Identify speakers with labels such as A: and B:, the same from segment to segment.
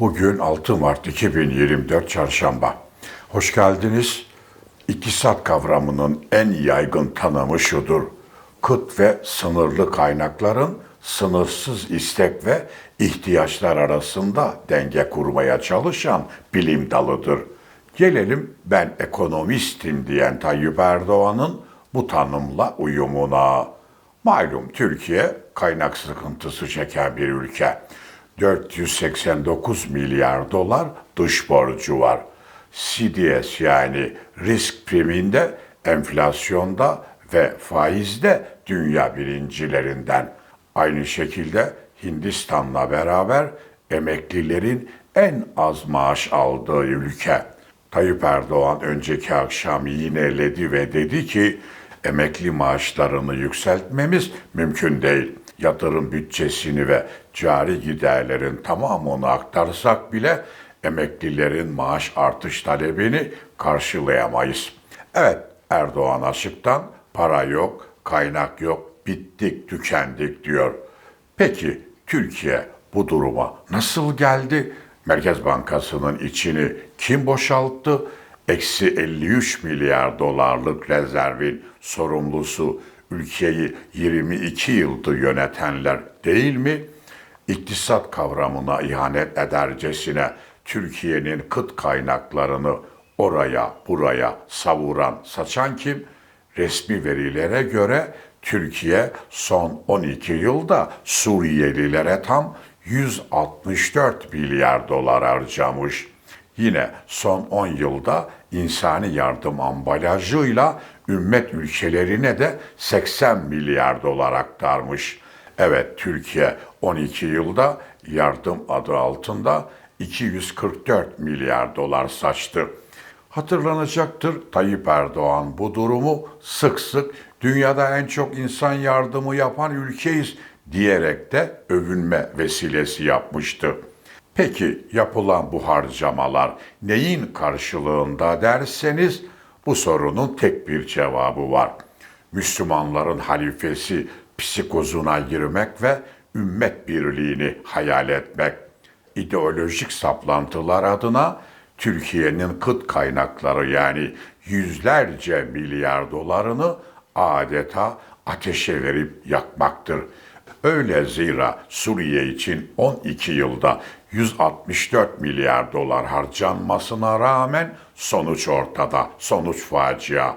A: Bugün 6 Mart 2024 Çarşamba. Hoş geldiniz. İktisat kavramının en yaygın tanımı şudur. Kıt ve sınırlı kaynakların sınırsız istek ve ihtiyaçlar arasında denge kurmaya çalışan bilim dalıdır. Gelelim ben ekonomistim diyen Tayyip Erdoğan'ın bu tanımla uyumuna. Malum Türkiye kaynak sıkıntısı çeken bir ülke. 489 milyar dolar dış borcu var. CDS yani risk priminde, enflasyonda ve faizde dünya birincilerinden. Aynı şekilde Hindistan'la beraber emeklilerin en az maaş aldığı ülke. Tayyip Erdoğan önceki akşam yineledi ve dedi ki emekli maaşlarını yükseltmemiz mümkün değil. Yatırım bütçesini ve cari giderlerin tamamını aktarsak bile emeklilerin maaş artış talebini karşılayamayız. Evet Erdoğan açıktan para yok, kaynak yok, bittik, tükendik diyor. Peki Türkiye bu duruma nasıl geldi? Merkez Bankası'nın içini kim boşalttı? Eksi 53 milyar dolarlık rezervin sorumlusu ülkeyi 22 yıldır yönetenler değil mi? İktisat kavramına ihanet edercesine Türkiye'nin kıt kaynaklarını oraya buraya savuran, saçan kim? Resmi verilere göre Türkiye son 12 yılda Suriyelilere tam 164 milyar dolar harcamış. Yine son 10 yılda insani yardım ambalajıyla ümmet ülkelerine de 80 milyar dolar aktarmış. Evet Türkiye 12 yılda yardım adı altında 244 milyar dolar saçtı. Hatırlanacaktır Tayyip Erdoğan bu durumu sık sık dünyada en çok insan yardımı yapan ülkeyiz diyerek de övünme vesilesi yapmıştı. Peki yapılan bu harcamalar neyin karşılığında derseniz bu sorunun tek bir cevabı var. Müslümanların halifesi psikozuna girmek ve ümmet birliğini hayal etmek. İdeolojik saplantılar adına Türkiye'nin kıt kaynakları yani yüzlerce milyar dolarını adeta ateşe verip yakmaktır. Öyle zira Suriye için 12 yılda 164 milyar dolar harcanmasına rağmen sonuç ortada, sonuç facia.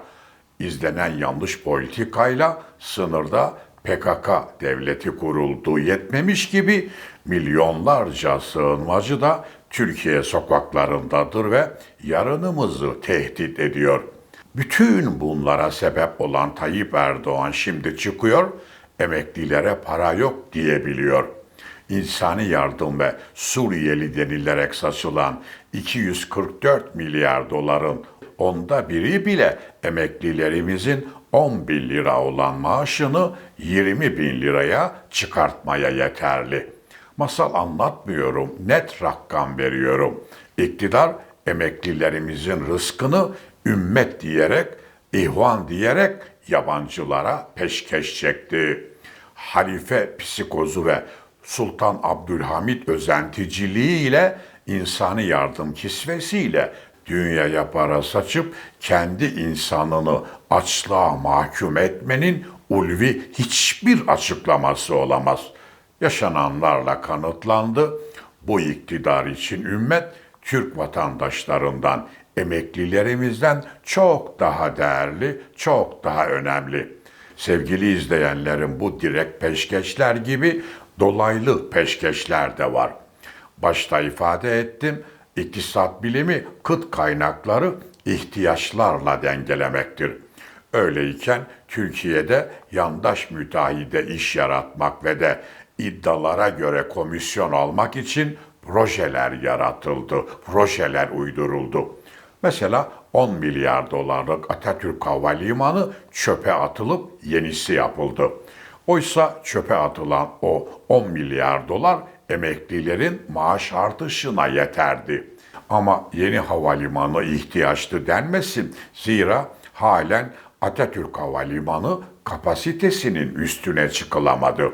A: İzlenen yanlış politikayla sınırda PKK devleti kurulduğu yetmemiş gibi milyonlarca sığınmacı da Türkiye sokaklarındadır ve yarınımızı tehdit ediyor. Bütün bunlara sebep olan Tayyip Erdoğan şimdi çıkıyor, emeklilere para yok diyebiliyor. İnsani yardım ve Suriyeli denilerek saçılan 244 milyar doların onda biri bile emeklilerimizin 10 bin lira olan maaşını 20 bin liraya çıkartmaya yeterli. Masal anlatmıyorum, net rakam veriyorum. İktidar emeklilerimizin rızkını ümmet diyerek, ihvan diyerek yabancılara peşkeş çekti. Halife psikozu ve Sultan Abdülhamit özenticiliğiyle insani yardım kisvesiyle dünyaya para saçıp kendi insanını açlığa mahkum etmenin ulvi hiçbir açıklaması olamaz. Yaşananlarla kanıtlandı. Bu iktidar için ümmet Türk vatandaşlarından, emeklilerimizden çok daha değerli, çok daha önemli. Sevgili izleyenlerin bu direkt peşkeşler gibi dolaylı peşkeşler de var. Başta ifade ettim, iktisat bilimi kıt kaynakları ihtiyaçlarla dengelemektir. Öyleyken Türkiye'de yandaş müteahhide iş yaratmak ve de iddialara göre komisyon almak için projeler yaratıldı, projeler uyduruldu. Mesela 10 milyar dolarlık Atatürk Havalimanı çöpe atılıp yenisi yapıldı. Oysa çöpe atılan o 10 milyar dolar emeklilerin maaş artışına yeterdi. Ama yeni havalimanı ihtiyaçtı denmesin. Zira halen Atatürk Havalimanı kapasitesinin üstüne çıkılamadı.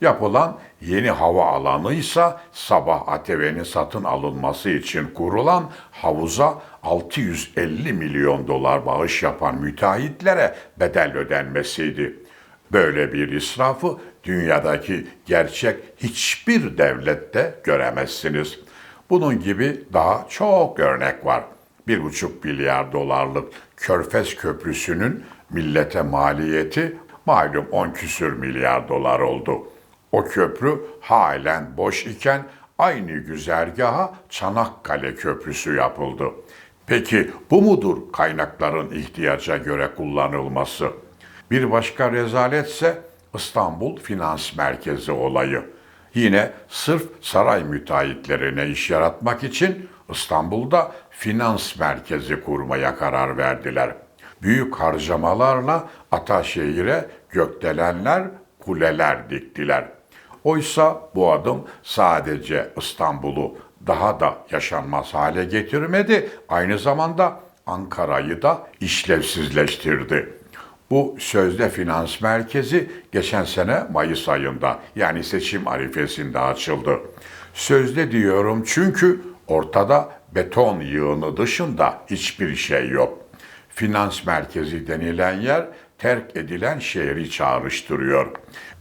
A: Yapılan yeni hava alanıysa sabah ATV'nin satın alınması için kurulan havuza 650 milyon dolar bağış yapan müteahhitlere bedel ödenmesiydi. Böyle bir israfı dünyadaki gerçek hiçbir devlette göremezsiniz. Bunun gibi daha çok örnek var. Bir buçuk milyar dolarlık Körfez Köprüsü'nün millete maliyeti malum 10 küsür milyar dolar oldu. O köprü halen boş iken aynı güzergaha Çanakkale Köprüsü yapıldı. Peki bu mudur kaynakların ihtiyaca göre kullanılması? Bir başka rezaletse İstanbul Finans Merkezi olayı. Yine sırf saray müteahhitlerine iş yaratmak için İstanbul'da finans merkezi kurmaya karar verdiler. Büyük harcamalarla Ataşehir'e gökdelenler, kuleler diktiler. Oysa bu adım sadece İstanbul'u daha da yaşanmaz hale getirmedi, aynı zamanda Ankara'yı da işlevsizleştirdi. Bu sözde finans merkezi geçen sene Mayıs ayında yani seçim arifesinde açıldı. Sözde diyorum çünkü ortada beton yığını dışında hiçbir şey yok. Finans merkezi denilen yer terk edilen şehri çağrıştırıyor.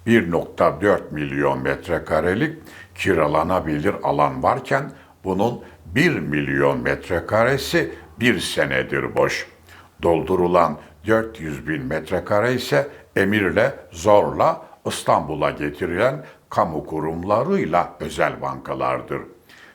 A: 1.4 milyon metrekarelik kiralanabilir alan varken bunun 1 milyon metrekaresi bir senedir boş. Doldurulan 400 bin metrekare ise emirle zorla İstanbul'a getirilen kamu kurumlarıyla özel bankalardır.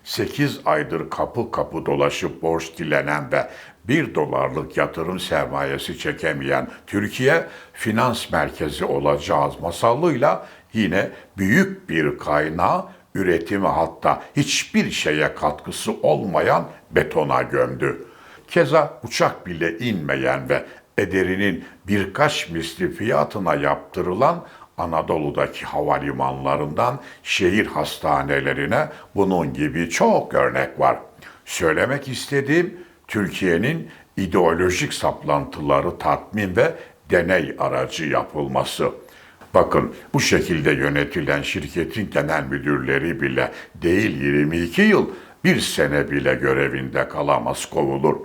A: 8 aydır kapı kapı dolaşıp borç dilenen ve 1 dolarlık yatırım sermayesi çekemeyen Türkiye finans merkezi olacağız masallıyla yine büyük bir kaynağı üretimi hatta hiçbir şeye katkısı olmayan betona gömdü. Keza uçak bile inmeyen ve ederinin birkaç misli fiyatına yaptırılan Anadolu'daki havalimanlarından şehir hastanelerine bunun gibi çok örnek var. Söylemek istediğim Türkiye'nin ideolojik saplantıları tatmin ve deney aracı yapılması. Bakın bu şekilde yönetilen şirketin genel müdürleri bile değil 22 yıl bir sene bile görevinde kalamaz kovulur.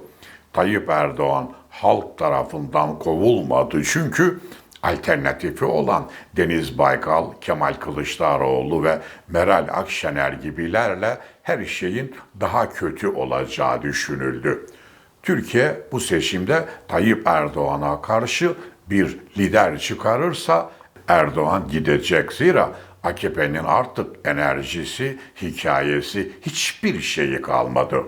A: Tayyip Erdoğan halk tarafından kovulmadı çünkü alternatifi olan Deniz Baykal, Kemal Kılıçdaroğlu ve Meral Akşener gibilerle her şeyin daha kötü olacağı düşünüldü. Türkiye bu seçimde Tayyip Erdoğan'a karşı bir lider çıkarırsa Erdoğan gidecek zira AKP'nin artık enerjisi, hikayesi hiçbir şeyi kalmadı.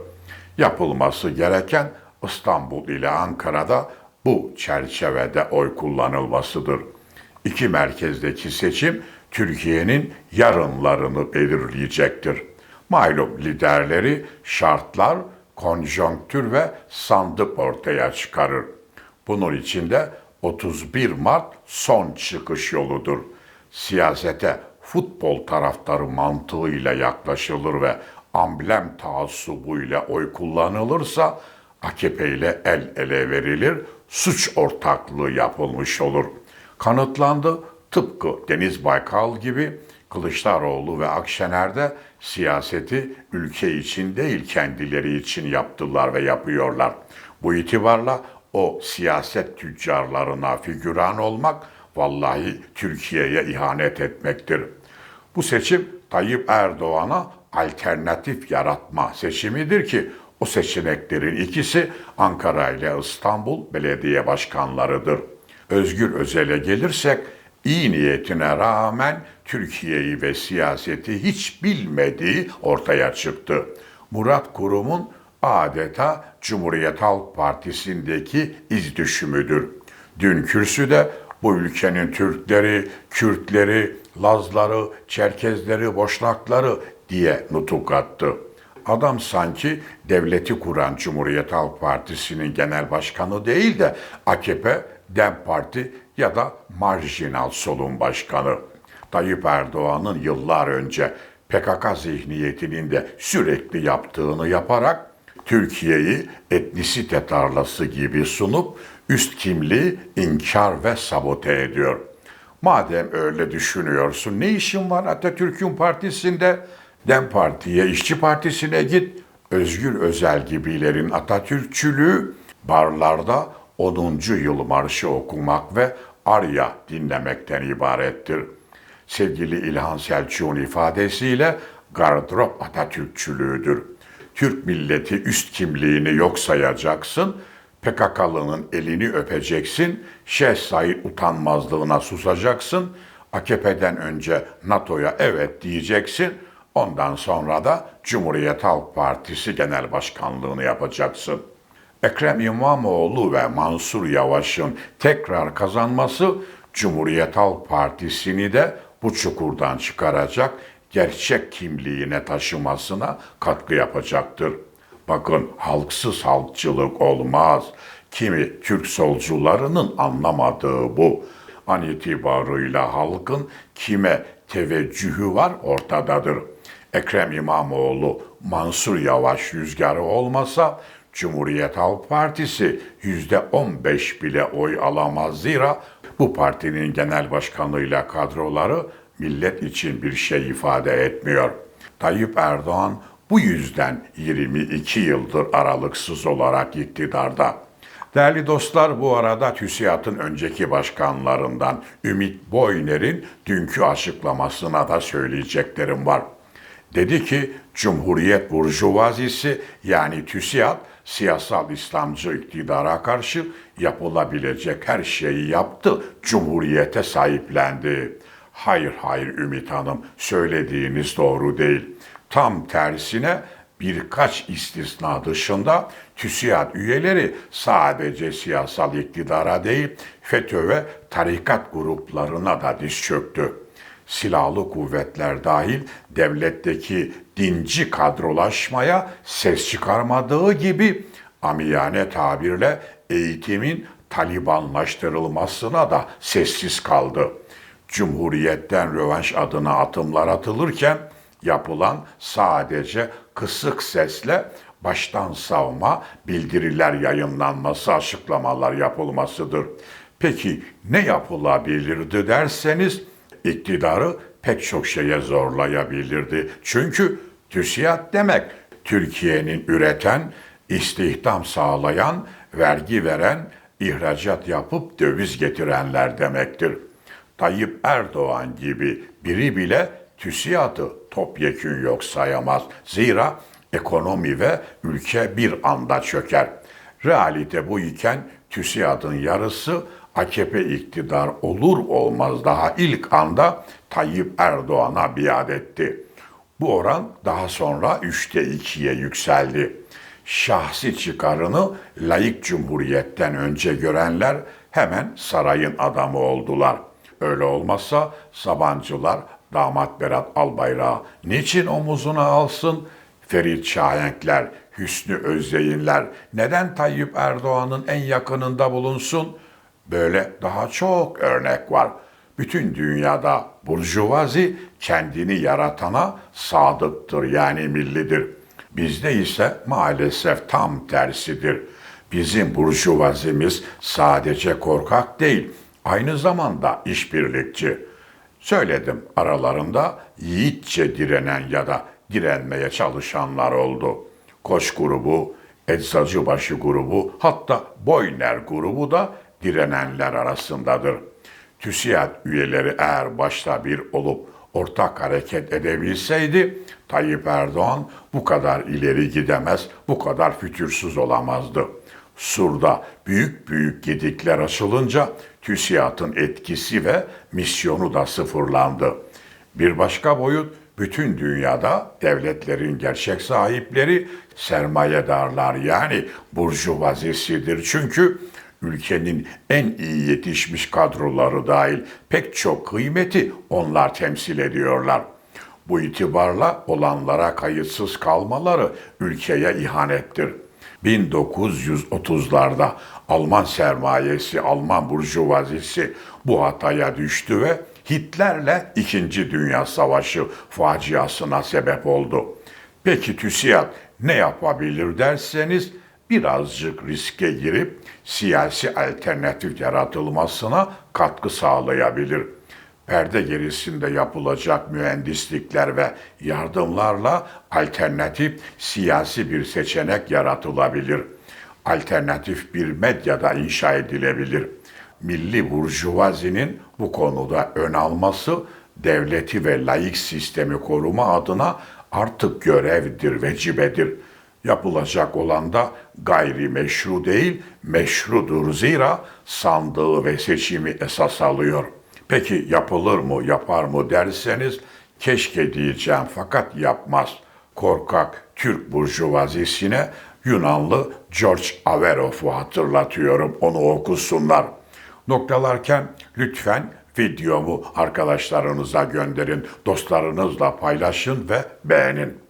A: Yapılması gereken İstanbul ile Ankara'da bu çerçevede oy kullanılmasıdır. İki merkezdeki seçim Türkiye'nin yarınlarını belirleyecektir. Malum liderleri şartlar, konjonktür ve sandık ortaya çıkarır. Bunun içinde 31 Mart son çıkış yoludur. Siyasete futbol taraftarı mantığıyla yaklaşılır ve amblem taassubuyla oy kullanılırsa AKP ile el ele verilir, suç ortaklığı yapılmış olur. Kanıtlandı tıpkı Deniz Baykal gibi Kılıçdaroğlu ve Akşener de siyaseti ülke için değil kendileri için yaptılar ve yapıyorlar. Bu itibarla o siyaset tüccarlarına figüran olmak vallahi Türkiye'ye ihanet etmektir. Bu seçim Tayyip Erdoğan'a alternatif yaratma seçimidir ki o seçeneklerin ikisi Ankara ile İstanbul belediye başkanlarıdır. Özgür Özel'e gelirsek iyi niyetine rağmen Türkiye'yi ve siyaseti hiç bilmediği ortaya çıktı. Murat Kurum'un adeta Cumhuriyet Halk Partisi'ndeki iz düşümüdür. Dün kürsüde bu ülkenin Türkleri, Kürtleri, Lazları, Çerkezleri, Boşnakları diye nutuk attı. Adam sanki devleti kuran Cumhuriyet Halk Partisi'nin genel başkanı değil de AKP, DEM Parti ya da marjinal solun başkanı. Tayyip Erdoğan'ın yıllar önce PKK zihniyetinin de sürekli yaptığını yaparak Türkiye'yi etnisite tarlası gibi sunup üst kimliği inkar ve sabote ediyor. Madem öyle düşünüyorsun ne işin var Atatürk'ün partisinde? Dem Parti'ye, İşçi Partisi'ne git. Özgür Özel gibilerin Atatürkçülüğü barlarda 10. yıl marşı okumak ve arya dinlemekten ibarettir. Sevgili İlhan Selçuk'un ifadesiyle gardırop Atatürkçülüğüdür. Türk milleti üst kimliğini yok sayacaksın, PKK'lının elini öpeceksin, Şeyh Said utanmazlığına susacaksın, AKP'den önce NATO'ya evet diyeceksin, ondan sonra da Cumhuriyet Halk Partisi Genel Başkanlığını yapacaksın. Ekrem İmamoğlu ve Mansur Yavaş'ın tekrar kazanması Cumhuriyet Halk Partisi'ni de bu çukurdan çıkaracak, gerçek kimliğine taşımasına katkı yapacaktır. Bakın halksız halkçılık olmaz. Kimi Türk solcularının anlamadığı bu. An itibarıyla halkın kime teveccühü var ortadadır. Ekrem İmamoğlu, Mansur Yavaş rüzgarı olmasa Cumhuriyet Halk Partisi yüzde 15 bile oy alamaz zira bu partinin genel başkanlığıyla kadroları millet için bir şey ifade etmiyor. Tayyip Erdoğan bu yüzden 22 yıldır aralıksız olarak iktidarda. Değerli dostlar bu arada TÜSİAD'ın önceki başkanlarından Ümit Boyner'in dünkü açıklamasına da söyleyeceklerim var. Dedi ki Cumhuriyet Burjuvazisi yani TÜSİAD siyasal İslamcı iktidara karşı yapılabilecek her şeyi yaptı, Cumhuriyete sahiplendi. Hayır hayır Ümit Hanım söylediğiniz doğru değil. Tam tersine birkaç istisna dışında TÜSİAD üyeleri sadece siyasal iktidara değil FETÖ ve tarikat gruplarına da diz çöktü silahlı kuvvetler dahil devletteki dinci kadrolaşmaya ses çıkarmadığı gibi amiyane tabirle eğitimin talibanlaştırılmasına da sessiz kaldı. Cumhuriyetten rövanş adına atımlar atılırken yapılan sadece kısık sesle baştan savma bildiriler yayınlanması, açıklamalar yapılmasıdır. Peki ne yapılabilirdi derseniz iktidarı pek çok şeye zorlayabilirdi. Çünkü TÜSİAD demek Türkiye'nin üreten, istihdam sağlayan, vergi veren, ihracat yapıp döviz getirenler demektir. Tayyip Erdoğan gibi biri bile TÜSİAD'ı topyekün yok sayamaz. Zira ekonomi ve ülke bir anda çöker. Realite bu iken TÜSİAD'ın yarısı AKP iktidar olur olmaz daha ilk anda Tayyip Erdoğan'a biat etti. Bu oran daha sonra üçte ikiye yükseldi. Şahsi çıkarını layık cumhuriyetten önce görenler hemen sarayın adamı oldular. Öyle olmazsa Sabancılar damat Berat Albayrak'ı niçin omuzuna alsın? Ferit Şahenkler, Hüsnü Özdeyinler neden Tayyip Erdoğan'ın en yakınında bulunsun? Böyle daha çok örnek var. Bütün dünyada burjuvazi kendini yaratana sadıktır yani millidir. Bizde ise maalesef tam tersidir. Bizim burjuvazimiz sadece korkak değil, aynı zamanda işbirlikçi. Söyledim aralarında yiğitçe direnen ya da direnmeye çalışanlar oldu. Koç grubu, Eczacıbaşı grubu hatta Boyner grubu da direnenler arasındadır. TÜSİAD üyeleri eğer başta bir olup ortak hareket edebilseydi Tayyip Erdoğan bu kadar ileri gidemez, bu kadar fütursuz olamazdı. Sur'da büyük büyük gedikler açılınca TÜSİAD'ın etkisi ve misyonu da sıfırlandı. Bir başka boyut bütün dünyada devletlerin gerçek sahipleri sermayedarlar yani burjuvazisidir. Çünkü ülkenin en iyi yetişmiş kadroları dahil pek çok kıymeti onlar temsil ediyorlar. Bu itibarla olanlara kayıtsız kalmaları ülkeye ihanettir. 1930'larda Alman sermayesi, Alman burjuvazisi bu hataya düştü ve Hitler'le İkinci Dünya Savaşı faciasına sebep oldu. Peki TÜSİAD ne yapabilir derseniz birazcık riske girip siyasi alternatif yaratılmasına katkı sağlayabilir. Perde gerisinde yapılacak mühendislikler ve yardımlarla alternatif siyasi bir seçenek yaratılabilir. Alternatif bir medyada inşa edilebilir. Milli burjuvazinin bu konuda ön alması devleti ve laik sistemi koruma adına artık görevdir, vecibedir. Yapılacak olan da gayri meşru değil, meşrudur zira sandığı ve seçimi esas alıyor. Peki yapılır mı, yapar mı derseniz keşke diyeceğim fakat yapmaz. Korkak Türk burjuvazisine Yunanlı George Averoff'u hatırlatıyorum. Onu okusunlar. Noktalarken lütfen videomu arkadaşlarınıza gönderin, dostlarınızla paylaşın ve beğenin.